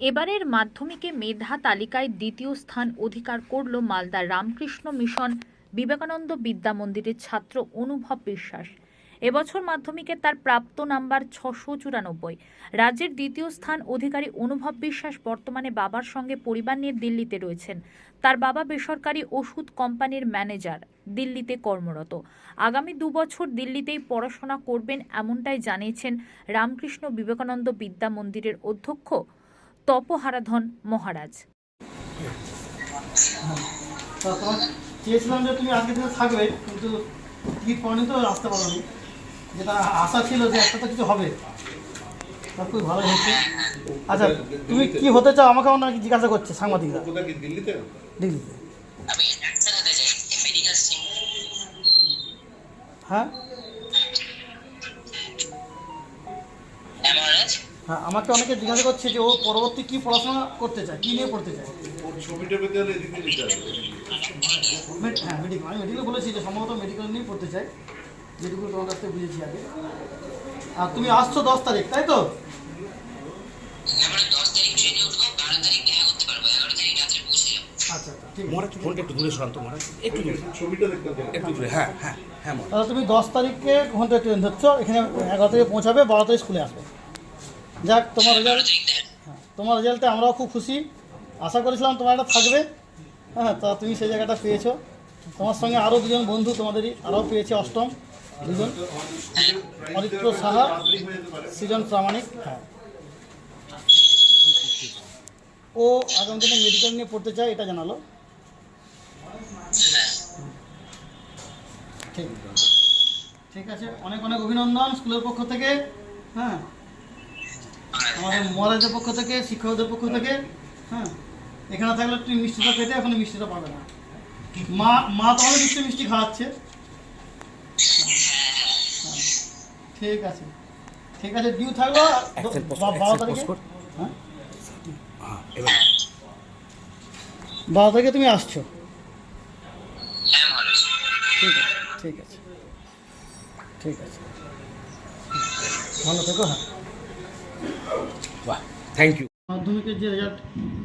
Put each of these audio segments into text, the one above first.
এবারের মাধ্যমিকে মেধা তালিকায় দ্বিতীয় স্থান অধিকার করল মালদার রামকৃষ্ণ মিশন। বিবেকানন্দ বিদ্যা মন্দিরের ছাত্র অনুভব বিশ্বাস। এবছর মাধ্যমিকে তার প্রাপ্ত নাম্বার ছশো চুরানব্বই। রাজ্যের দ্বিতীয় স্থান অধিকারী অনুভব বিশ্বাস বর্তমানে বাবার সঙ্গে পরিবার নিয়ে দিল্লিতে রয়েছেন। তার বাবা বেসরকারি ওষুধ কোম্পানির ম্যানেজার, দিল্লিতে কর্মরত। আগামী দু বছর দিল্লিতেই পড়াশোনা করবেন এমনটাই জানিয়েছেন রামকৃষ্ণ বিবেকানন্দ বিদ্যা মন্দিরের অধ্যক্ষ তপহারাধন মহারাজ। চেয়েছিলাম যে তুমি আজকের দিনে থাকবে কিন্তু টিকিট পাওনি তো আসতে পারোনি। যেটা আশা ছিল যে একটা তো কিছু হবে। ভালো হয়েছে। আচ্ছা তুমি কি হতে চাও আমাকে অনেক জিজ্ঞাসা করছে সাংবাদিকরা? দিল্লিতে? দিল্লিতে। আমি ডাক্তার হতে চাই মেডিকেল স্ট্রিম হ্যাঁ? হ্যাঁ আমাকে অনেকে জিজ্ঞাসা করছে যে ও পরবর্তী কি পড়াশোনা করতে চায় কী নিয়ে পড়তে চায়? ছবিটা পেতে হলে এদিকে নিতে হবে। হ্যাঁ মেডিকেল আমি মেডিকেল বলেছি যে সম্ভবত মেডিকেল নিয়েই পড়তে চাই যেটুকু তোমার কাছ থেকে বুঝেছি আগে। আর তুমি আসছো দশ তারিখ তাই তো? আচ্ছা আচ্ছা হ্যাঁ হ্যাঁ হ্যাঁ তুমি দশ তারিখে থেকে ট্রেন ধরছো এখানে এগারো তারিখে পৌঁছাবে বারো তারিখ স্কুলে আসবে। যাক তোমার রেজাল্ট হ্যাঁ তোমার রেজাল্টে আমরাও খুব খুশি। আশা করেছিলাম তোমার একটা থাকবে। হ্যাঁ তা তুমি সেই জায়গাটা পেয়েছ। তোমার সঙ্গে আরও দুজন বন্ধু তোমাদেরই আরও পেয়েছে অষ্টম। দুজন। অরিত্র সাহা সৃজন প্রামাণিক। হ্যাঁ। ও আগামী দিনে মেডিকেল নিয়ে পড়তে চায় এটা জানালো। হ্যাঁ। ঠিক। ঠিক আছে অনেক অনেক অভিনন্দন স্কুলের পক্ষ থেকে। হ্যাঁ। আমাদের মহারাজের পক্ষ থেকে শিক্ষকদের পক্ষ থেকে হ্যাঁ এখানে থাকলে তুমি মিষ্টিটা পেতে এখন মিষ্টিটা পাবে না। মা মা তোমাদের মিষ্টি মিষ্টি খাওয়াচ্ছে। ঠিক আছে। ঠিক আছে ডিউ থাকল। বারো তারিখে? হ্যাঁ? হ্যাঁ বারো তারিখে তুমি আসছো? হ্যাঁ ঠিক আছে ঠিক আছে। ঠিক আছে। ভালো থেকো হ্যাঁ। থ্যাংক ইউ মাধ্যমিকের যে রেজাল্ট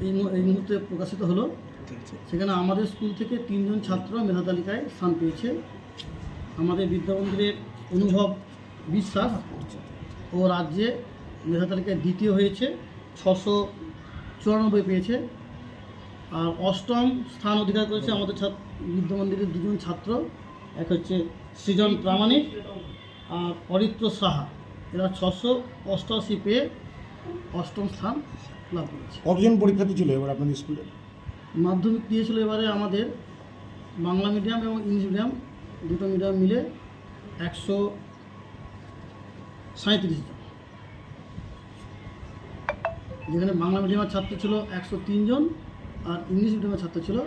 এই মুহূর্তে প্রকাশিত হলো, সেখানে আমাদের স্কুল থেকে তিনজন ছাত্র মেধা তালিকায় স্থান পেয়েছে। আমাদের বিদ্যামন্দিরের অনুভব বিশ্বাস ও রাজ্যে মেধা তালিকায় দ্বিতীয় হয়েছে, ছশো চুরানব্বই পেয়েছে। আর অষ্টম স্থান অধিকার করেছে আমাদের ছাত্র বিদ্যামন্দিরের দুজন ছাত্র, এক হচ্ছে সৃজন প্রামাণিক আর অরিত্র সাহা। এরা ছশো অষ্টআশি পেয়ে অষ্টম স্থান লাভ করেছে। কতজন পরীক্ষার্থী ছিল এবার আপনাদের স্কুলে? মাধ্যমিক দিয়েছিল এবারে আমাদের বাংলা মিডিয়াম এবং ইংলিশ মিডিয়াম দুটো মিডিয়াম মিলে একশো সাঁত্রিশ জন। যেখানে বাংলা মিডিয়ামের ছাত্র ছিল একশো জন আর ইংলিশ মিডিয়ামের ছাত্র ছিল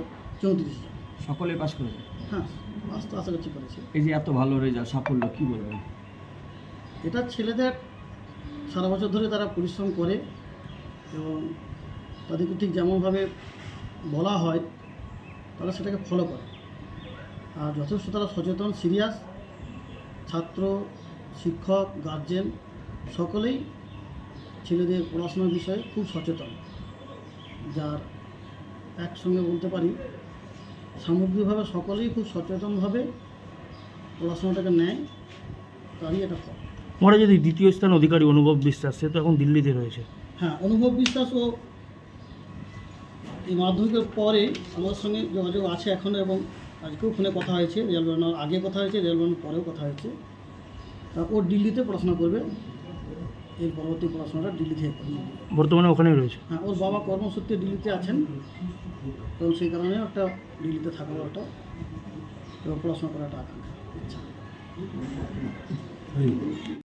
চৌত্রিশ জন। সকলে পাস করেছে? হ্যাঁ পাস তো আশা করছি করেছে। এই যে এত ভালো রেজাল্ট সাফল্য কি বলবেন? এটা ছেলেদের সারা বছর ধরে তারা পরিশ্রম করে এবং তাদেরকে ঠিক যেমনভাবে বলা হয়, তারা সেটাকে ফলো করে। আর যথেষ্ট তারা সচেতন সিরিয়াস ছাত্র, শিক্ষক গার্জেন সকলেই ছেলেদের পড়াশোনার বিষয়ে খুব সচেতন, যার একসঙ্গে বলতে পারি, সামগ্রিকভাবে সকলেই খুব সচেতনভাবে পড়াশোনাটাকে নেয়, তারই এটা ফল। মহারাজ যদি দ্বিতীয় স্থান অধিকারী অনুভব বিশ্বাস সে তো এখন দিল্লিতে রয়েছে। হ্যাঁ অনুভব বিশ্বাস ও এই মাধ্যমিকের পরে আমার সঙ্গে যোগাযোগ আছে এখন এবং আজকেও ফোনে কথা হয়েছে রেল বেরোনোর আগে কথা হয়েছে রেল বেরোনোর পরেও কথা হয়েছে। ও দিল্লিতে পড়াশোনা করবে এর পরবর্তী পড়াশোনাটা দিল্লি থেকে করবে। বর্তমানে ওখানেই রয়েছে? হ্যাঁ ওর বাবা কর্মসূত্রে দিল্লিতে আছেন এবং সেই কারণে একটা দিল্লিতে থাকার একটা এবং পড়াশোনা করার একটা আকাঙ্ক্ষা।